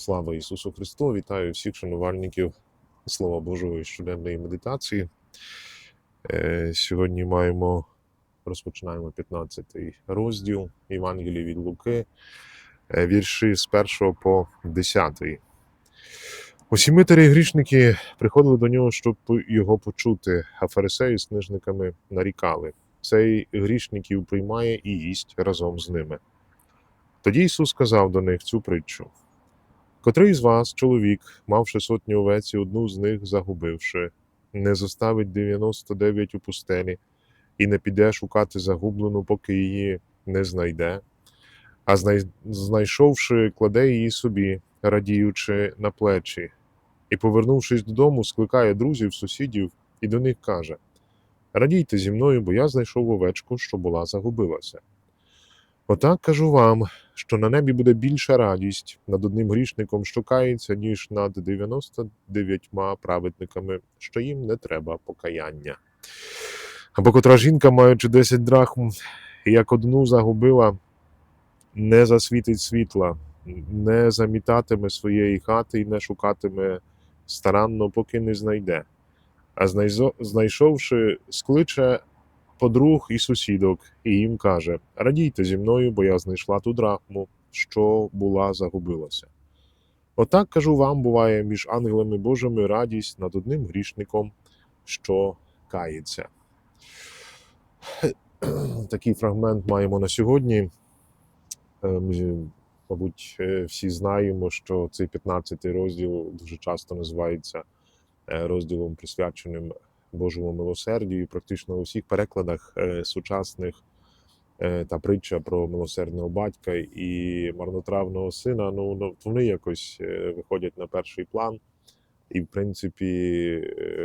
Слава Ісусу Христу! Вітаю всіх шанувальників Слова Божого і щоденної медитації. Е, Сьогодні маємо, розпочинаємо 15 розділ Євангелії від Луки, е, вірші з 1 по 10. Усі митарі і грішники приходили до нього, щоб його почути, а фарисеї з книжниками нарікали. Цей грішників приймає і їсть разом з ними. Тоді Ісус сказав до них цю притчу. Котрий з вас, чоловік, мавши сотню овець і одну з них загубивши, не зоставить 99 у пустелі і не піде шукати загублену, поки її не знайде, а знайшовши, кладе її собі, радіючи на плечі, і, повернувшись додому, скликає друзів, сусідів і до них каже: Радійте зі мною, бо я знайшов овечку, що була загубилася. Отак кажу вам, що на небі буде більша радість над одним грішником, що кається, ніж над 99 праведниками, що їм не треба покаяння. Або котра жінка, маючи 10 драхм, як одну загубила, не засвітить світла, не замітатиме своєї хати і не шукатиме старанно, поки не знайде. А знайшовши, скличе подруг і сусідок, і їм каже: Радійте зі мною, бо я знайшла ту драхму, що була загубилася. Отак кажу вам, буває між ангелами Божими радість над одним грішником, що кається. Такий фрагмент маємо на сьогодні. Е, Ми, мабуть, е, всі знаємо, що цей 15 розділ дуже часто називається е, розділом присвяченим Божому милосердю, і практично у всіх перекладах е, сучасних е, та притча про милосердного батька і марнотравного сина, ну, ну вони якось е, виходять на перший план. І, в принципі,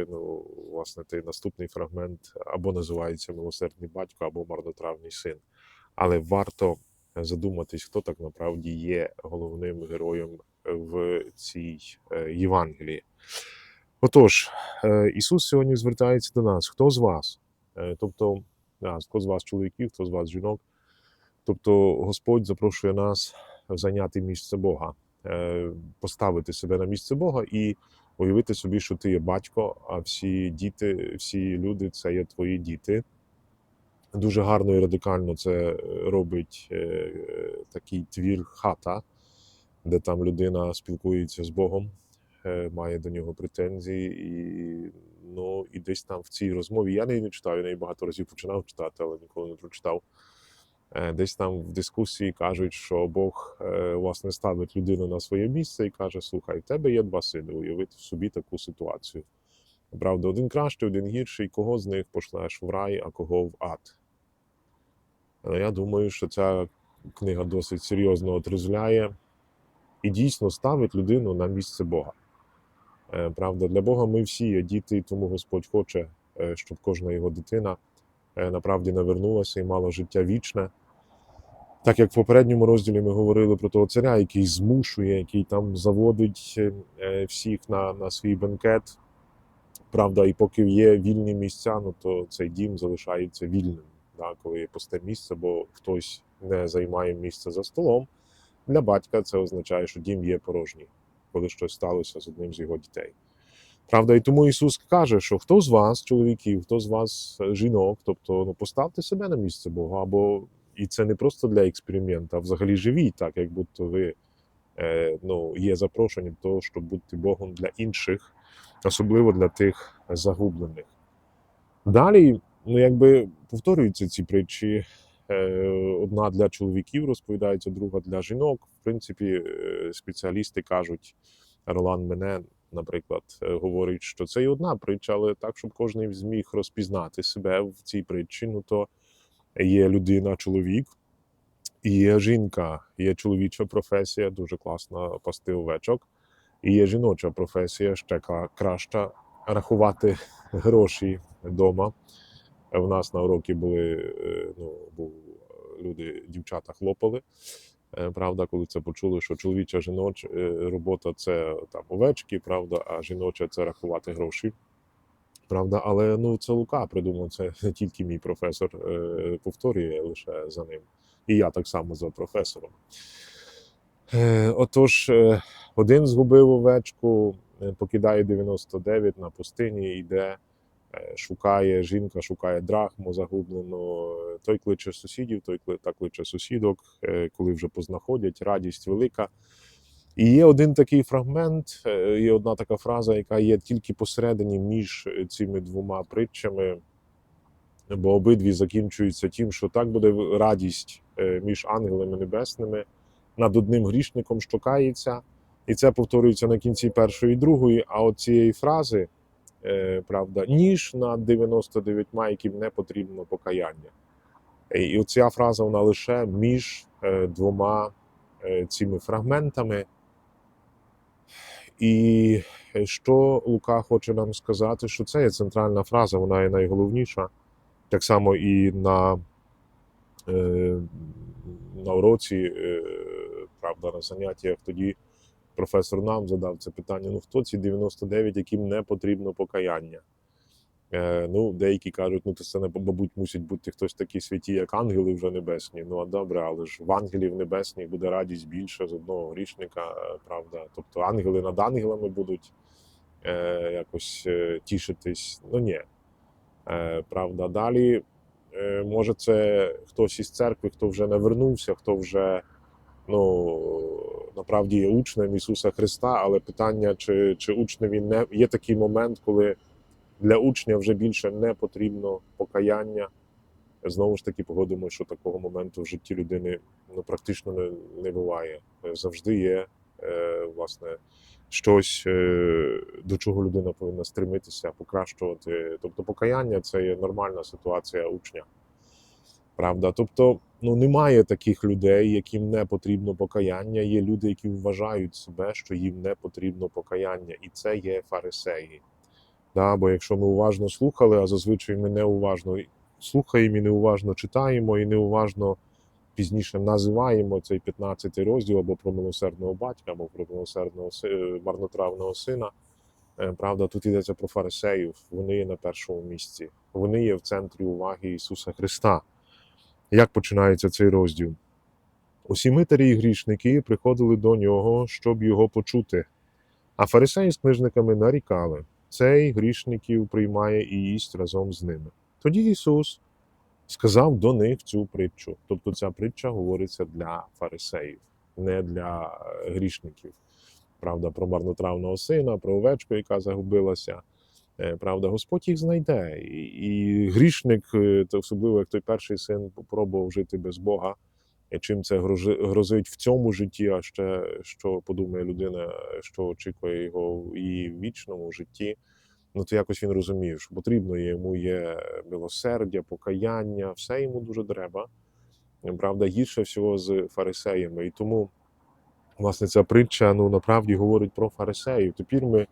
ну, власне, той наступний фрагмент або називається Милосердний батько, або марнотравний син. Але варто задуматись, хто так направді є головним героєм в цій Євангелії. Отож, е, Ісус сьогодні звертається до нас. Хто з вас? Е, Тобто, хто з вас чоловіків, хто з вас жінок? Тобто, Господь запрошує нас зайняти місце Бога, е, поставити себе на місце Бога і уявити собі, що ти є батько, а всі діти, всі люди це є твої діти. Дуже гарно і радикально це робить такий твір хата, де там людина спілкується з Богом, має до нього претензії, і, ну, і десь там в цій розмові я не читаю, я неї багато разів починав читати, але ніколи не прочитав. Е, Десь там в дискусії кажуть, що Бог е, власне ставить людину на своє місце і каже: Слухай, в тебе є два сини, уявити собі таку ситуацію. Правда, один кращий, один гірший, кого з них пошлеш в рай, а кого в ад. Але я думаю, що ця книга досить серйозно отрізляє і дійсно ставить людину на місце Бога. Е, Правда, для Бога ми всі є діти, тому Господь хоче, е, щоб кожна його дитина е, направді навернулася і мала життя вічне. Так як в попередньому розділі ми говорили про того царя, який змушує, який там заводить всіх на, на свій бенкет. Правда, і поки є вільні місця, ну то цей дім залишається вільним, да, коли є пусте місце, бо хтось не займає місце за столом. Для батька це означає, що дім є порожній, коли щось сталося з одним з його дітей. Правда, і тому Ісус каже, що хто з вас, чоловіків, хто з вас е, жінок, тобто ну, поставте себе на місце Бога, або і це не просто для експерименту, а взагалі живіть так, як будто ви е, ну, є запрошені до того, щоб бути Богом для інших, особливо для тих загублених. Далі, ну якби повторюються ці притчі. Е, Одна для чоловіків розповідається, друга для жінок. В принципі, е, спеціалісти кажуть, Ролан Мене, наприклад, е, говорить, що це і одна притча, але так, щоб кожен зміг розпізнати себе в цій притчі, ну то є людина, чоловік, і є жінка, є чоловіча професія, дуже класна пасти овечок, і є жіноча професія, ще краща рахувати гроші вдома. У нас на уроки були е, ну, був е, люди, дівчата хлопали. Е, Правда, коли це почули, що чоловіча жіноч е, робота це там овечки, правда, а жіноча це рахувати гроші. Правда, але ну це Лука придумав, це не тільки мій професор е, повторює лише за ним. І я так само за професором. Е, отож, е, Один згубив овечку, е, покидає 99 на пустині, йде, е, шукає жінка, шукає драхму загублену. Той кличе сусідів, той та кличе сусідок, е, коли вже познаходять, радість велика. І є один такий фрагмент, е, є одна така фраза, яка є тільки посередині між цими двома притчами, бо обидві закінчуються тим, що так буде радість е, між ангелами небесними над одним грішником, що кається, і це повторюється на кінці першої і другої. А от цієї фрази, правда, ніж над 99, яким не потрібно покаяння. Е, І оця фраза вона лише між е, двома е, цими фрагментами. І е, що Лука хоче нам сказати, що це є центральна фраза, вона є найголовніша. Так само і на, е, на уроці, е, правда, на заняттях тоді професор нам задав це питання: ну хто ці 99, яким не потрібно покаяння? Е, ну, деякі кажуть, ну то це не мабуть мусить бути хтось такі святі, як ангели вже небесні. Ну а добре, але ж в ангелів небесних буде радість більше з одного грішника, е, правда. Тобто ангели над ангелами будуть е, якось е, тішитись. Ну ні. Е, правда, далі е, може це хтось із церкви, хто вже не вернувся, хто вже ну направді є учнем Ісуса Христа, але питання, чи, чи учневі не є такий момент, коли для учня вже більше не потрібно покаяння. Знову ж таки, погодимо, що такого моменту в житті людини ну, практично не, не буває. Е, Завжди є е, власне щось, е, до чого людина повинна стремитися, покращувати. Тобто, покаяння це є нормальна ситуація учня. Правда, тобто, ну немає таких людей, яким не потрібно покаяння. Є люди, які вважають себе, що їм не потрібно покаяння, і це є фарисеї. Да, бо якщо ми уважно слухали, а зазвичай ми неуважно слухаємо і неуважно читаємо, і неуважно пізніше називаємо цей 15 розділ або про милосердного батька, або про милосердного е, марнотравного сина. Е, Правда, тут йдеться про фарисеїв. Вони є на першому місці. Вони є в центрі уваги Ісуса Христа. Як починається цей розділ? Усі митарі і грішники приходили до нього, щоб його почути. А фарисеї з книжниками нарікали: цей грішників приймає і їсть разом з ними. Тоді Ісус сказав до них цю притчу. Тобто ця притча говориться для фарисеїв, не для е, грішників. Правда, про марнотравного сина, про овечку, яка загубилася. Е, Правда, Господь їх знайде. І, і грішник, е, то особливо як той перший син, попробував жити без Бога. І чим це грозить в цьому житті, а ще що подумає людина, що очікує його в її вічному житті. Ну, то якось він розумів, що потрібно йому є милосердя, покаяння, все йому дуже треба. Правда, гірше всього з фарисеями. І тому, власне, ця притча ну, направді говорить про фарисеїв. Тепер ми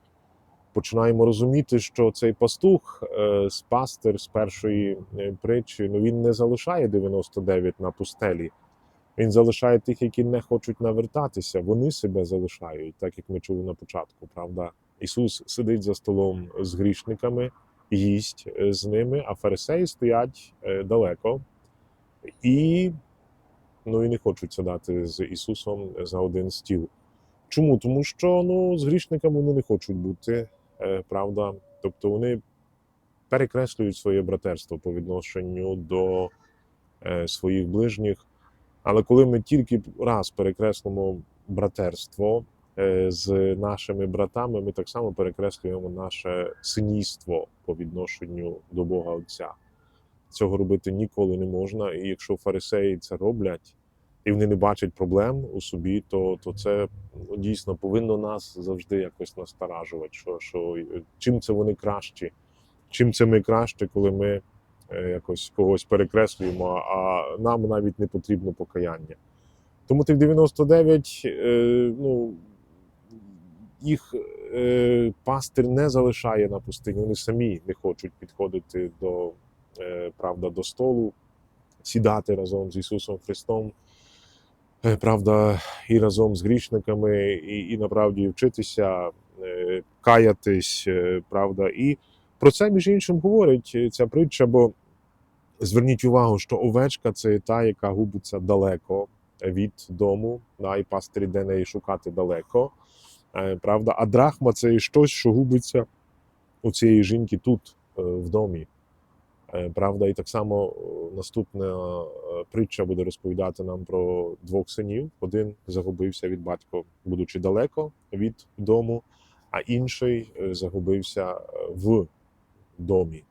починаємо розуміти, що цей пастух, е, з пастир з першої е, притчі, ну він не залишає 99 на пустелі. Він залишає тих, які не хочуть навертатися. Вони себе залишають, так як ми чули на початку. Правда, Ісус сидить за столом з грішниками, їсть е, з ними, а фарисеї стоять далеко і, ну, і не хочуть сідати з Ісусом за один стіл. Чому? Тому що ну, з грішниками вони не хочуть бути, правда. Тобто вони перекреслюють своє братерство по відношенню до е, своїх ближніх. Але коли ми тільки раз перекреслимо братерство е, з нашими братами, ми так само перекреслюємо наше синійство по відношенню до Бога Отця. Цього робити ніколи не можна. І якщо фарисеї це роблять, і вони не бачать проблем у собі, то, то це ну, дійсно повинно нас завжди якось насторажувати. Що, що е, чим це вони кращі? Чим це ми краще, коли ми е, якось когось перекреслюємо, а нам навіть не потрібно покаяння. Тому тих 99, е, ну їх е, пастир не залишає на пустині. Вони самі не хочуть підходити до е, правда до столу, сідати разом з Ісусом Христом. Е, Правда, і разом з грішниками, і, і направді вчитися, е, каятись, е, правда. І про це, між іншим, говорить ця притча, бо зверніть увагу, що овечка це та, яка губиться далеко від дому, да, і пастир іде неї шукати далеко. Правда, а драхма це щось, що губиться у цієї жінки тут, в домі. Е, Правда, і так само е, наступна е, притча буде розповідати нам про двох синів. Один загубився від батька, будучи далеко від дому, а інший загубився в домі.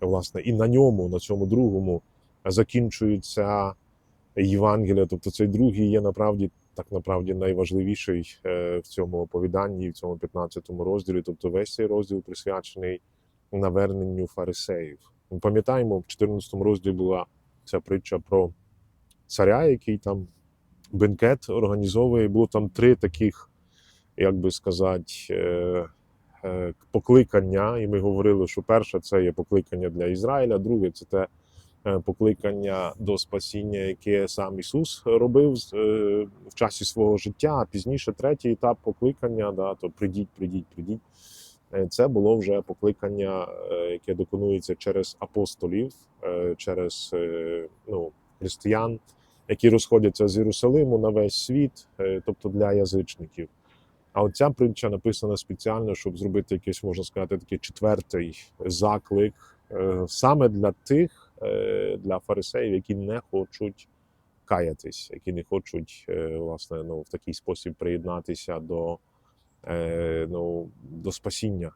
Власне, і на ньому, на цьому другому, закінчується Євангелія. Тобто цей другий є направді так направді найважливіший в цьому оповіданні, в цьому 15 розділі. Тобто весь цей розділ присвячений наверненню фарисеїв. Ми пам'ятаємо, в 14 розділі була ця притча про царя, який там бенкет організовує. Було там три таких, як би сказати, е, е, покликання. І ми говорили, що перше це є покликання для Ізраїля, друге це те е, покликання до спасіння, яке сам Ісус робив в часі свого життя. А пізніше третій етап покликання, да, то придіть, придіть, придіть. Е, Це було вже покликання, е, яке доконується через апостолів, е, через ну, християн, які розходяться з Єрусалиму на весь світ, тобто для язичників. А ця притча написана спеціально, щоб зробити якийсь, можна сказати, такий четвертий заклик саме для тих, для фарисеїв, які не хочуть каятись, які не хочуть власне ну, в такий спосіб приєднатися до, е, ну, до спасіння.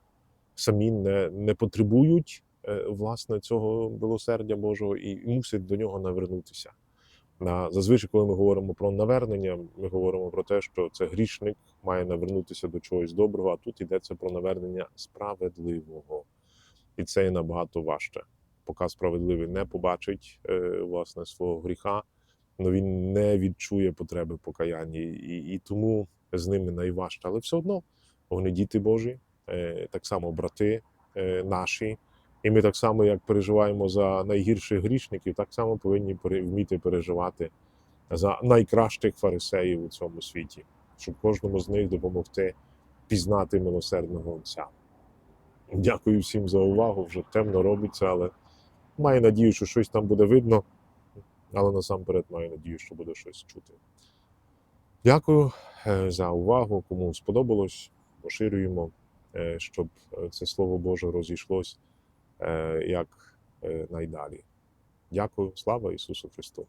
Самі не, не потребують е, власне цього милосердя Божого і мусять до нього навернутися. На зазвичай, коли ми говоримо про навернення, ми говоримо про те, що це грішник має навернутися до чогось доброго, а тут йдеться про навернення справедливого. І це є набагато важче. Поки справедливий не побачить е, власне свого гріха, але він не відчує потреби покаяння. І, і тому з ними найважче. Але все одно вони діти Божі, е, так само брати е, наші. І ми так само, як переживаємо за найгірших грішників, так само повинні вміти переживати за найкращих фарисеїв у цьому світі, щоб кожному з них допомогти пізнати милосердного Отця. Дякую всім за увагу. Вже темно робиться, але маю надію, що щось там буде видно. Але насамперед маю надію, що буде щось чути. Дякую е, за увагу. Кому сподобалось, поширюємо, е, щоб е, це Слово Боже розійшлось як найдалі. Дякую, слава Ісусу Христу!